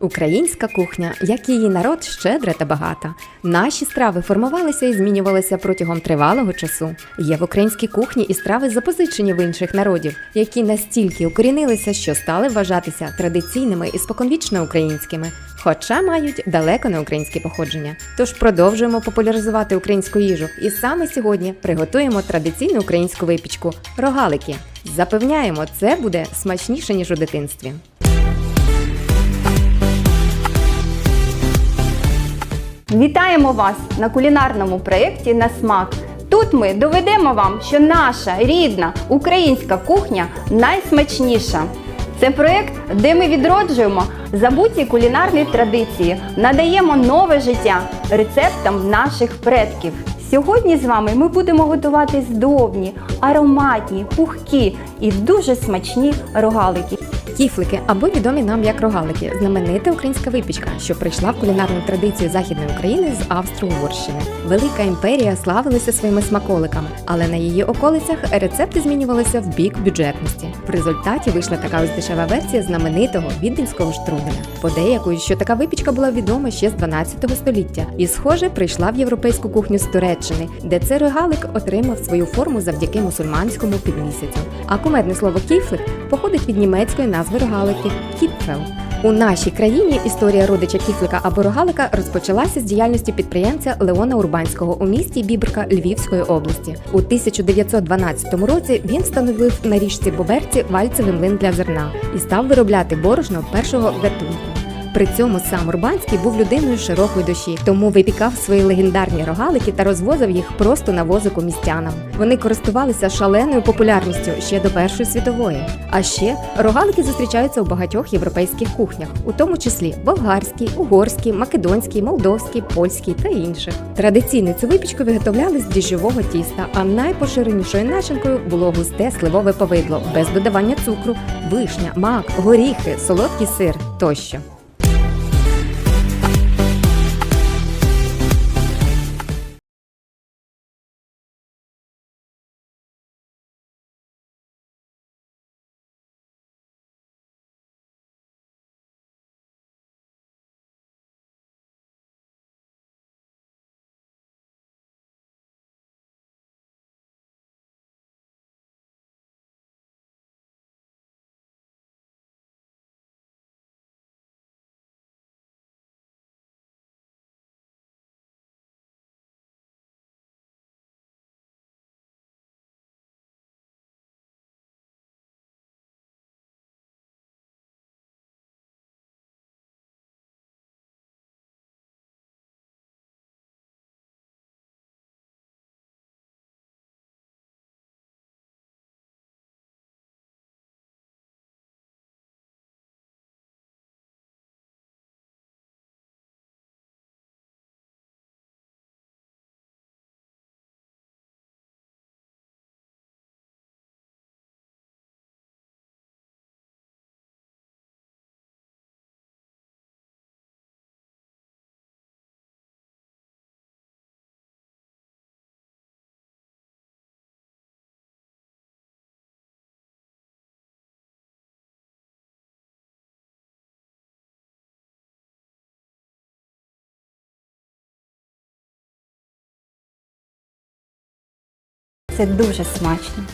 Українська кухня, як її народ, щедра та багата. Наші страви формувалися і змінювалися протягом тривалого часу. Є в українській кухні і страви, запозичені в інших народів, які настільки укорінилися, що стали вважатися традиційними і споконвічно українськими, хоча мають далеко не українське походження. Тож продовжуємо популяризувати українську їжу, і саме сьогодні приготуємо традиційну українську випічку рогалики. Запевняємо, це буде смачніше ніж у дитинстві. Вітаємо вас на кулінарному проєкті на смак. Тут ми доведемо вам, що наша рідна українська кухня найсмачніша. Це проєкт, де ми відроджуємо забуті кулінарні традиції, надаємо нове життя рецептам наших предків. Сьогодні з вами ми будемо готувати здобні, ароматні, пухкі і дуже смачні рогалики. Кіфлики або відомі нам як рогалики знаменита українська випічка, що прийшла в кулінарну традицію Західної України з Австро-Угорщини. Велика імперія славилася своїми смаколиками, але на її околицях рецепти змінювалися в бік бюджетності. В результаті вийшла така ось дешева версія знаменитого віденського штруделя. Подеякують, що така випічка була відома ще з 12 століття, і, схоже, прийшла в європейську кухню з Туреччини, де цей рогалик отримав свою форму завдяки мусульманському підмісяцю. А кумедне слово кіфлик походить від німецької назви рогалики кіпфел. У нашій країні історія родича кіфлика або рогалика розпочалася з діяльності підприємця Леона Урбанського у місті Бібрка Львівської області. У 1912 році він встановив на річці Боберці вальцевий млин для зерна і став виробляти борошно першого гатунку. При цьому сам Урбанський був людиною широкої душі, тому випікав свої легендарні рогалики та розвозив їх просто на возику містянам. Вони користувалися шаленою популярністю ще до Першої світової. А ще рогалики зустрічаються у багатьох європейських кухнях, у тому числі болгарській, угорській, македонській, молдовській, польській та інших. Традиційно цю випічку виготовляли з дріжджового тіста, а найпоширенішою начинкою було густе сливове повидло без додавання цукру, вишня, мак, горіхи, солодкий сир тощо. Це дуже смачно.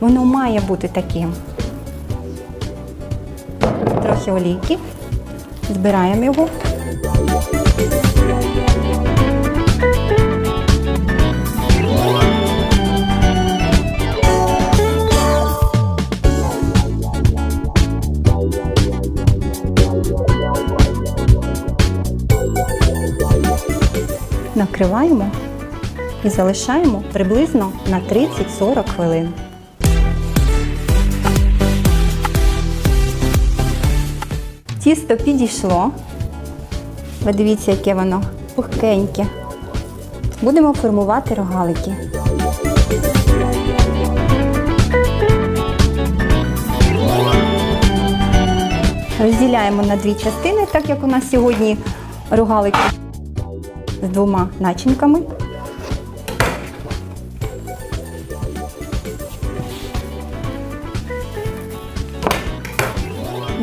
Воно має бути таким. Трохи олійки. Збираємо його. Накриваємо і залишаємо приблизно на 30-40 хвилин. Тісто підійшло. Ви дивіться, яке воно пухкеньке. Будемо формувати рогалики. Розділяємо на дві частини, так як у нас сьогодні рогалики з двома начинками.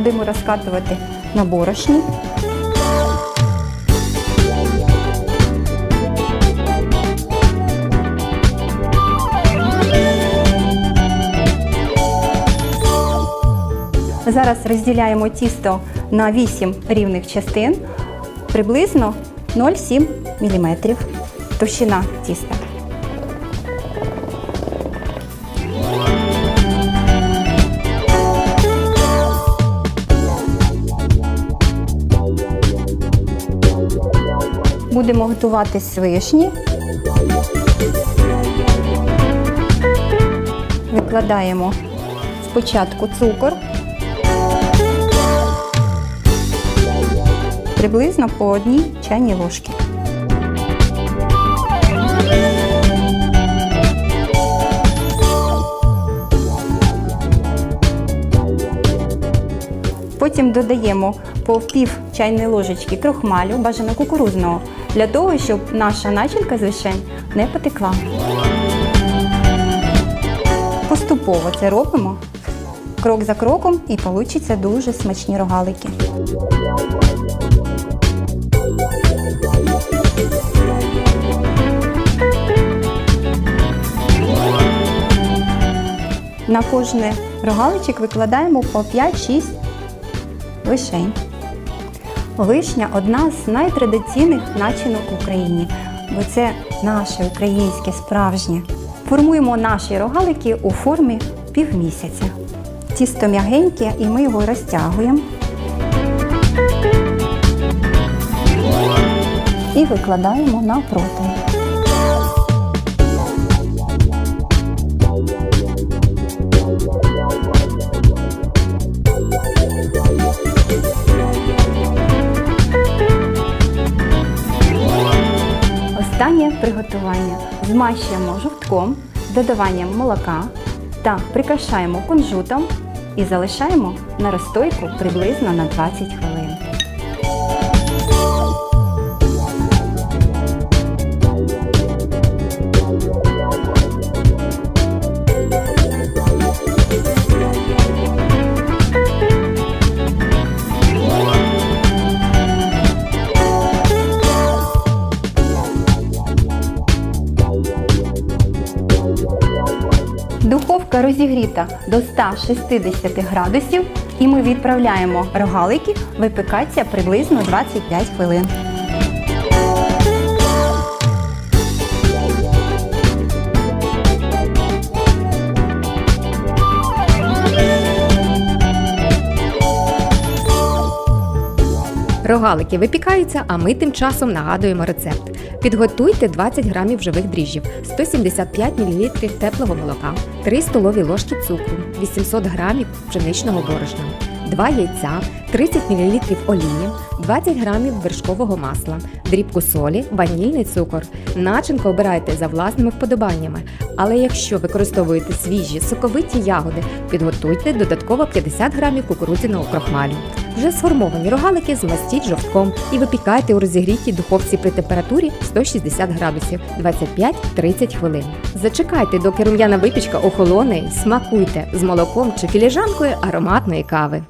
Будемо розкатувати на борошні. Зараз розділяємо тісто на 8 рівних частин, приблизно 0,7 мм товщина тіста. Будемо готувати з вишні. Викладаємо спочатку цукор. Приблизно по одній чайній ложці. Потім додаємо по пів чайної ложечки крохмалю, бажано кукурузного, для того, щоб наша начинка з вишень не потекла. Поступово це робимо крок за кроком і получаться дуже смачні рогалики. На кожний рогаличок викладаємо по 5-6 вишень. Вишня одна з найтрадиційних начинок в Україні, бо це наше українське справжнє. Формуємо наші рогалики у формі півмісяця. Тісто м'ягеньке і ми його розтягуємо. І викладаємо на противень. Останнє приготування. Змащуємо жовтком додаванням молока та прикрашаємо кунжутом і залишаємо на розстойку приблизно на 20 хвилин. Духовка розігріта до 160 градусів і ми відправляємо рогалики випікатися приблизно 25 хвилин. Рогалики випікаються, а ми тим часом нагадуємо рецепт. Підготуйте 20 грамів живих дріжджів, 175 мл теплого молока, 3 столові ложки цукру, 800 грамів пшеничного борошна, 2 яйця, 30 мл олії, 20 грамів вершкового масла, дрібку солі, ванільний цукор. Начинку обирайте за власними вподобаннями. Але якщо використовуєте свіжі соковиті ягоди, підготуйте додатково 50 грамів кукурудзяного крохмалю. Вже сформовані рогалики змастіть жовтком і випікайте у розігрітій духовці при температурі 160 градусів 25-30 хвилин. Зачекайте, доки рум'яна випічка охолоне смакуйте з молоком чи філіжанкою ароматної кави.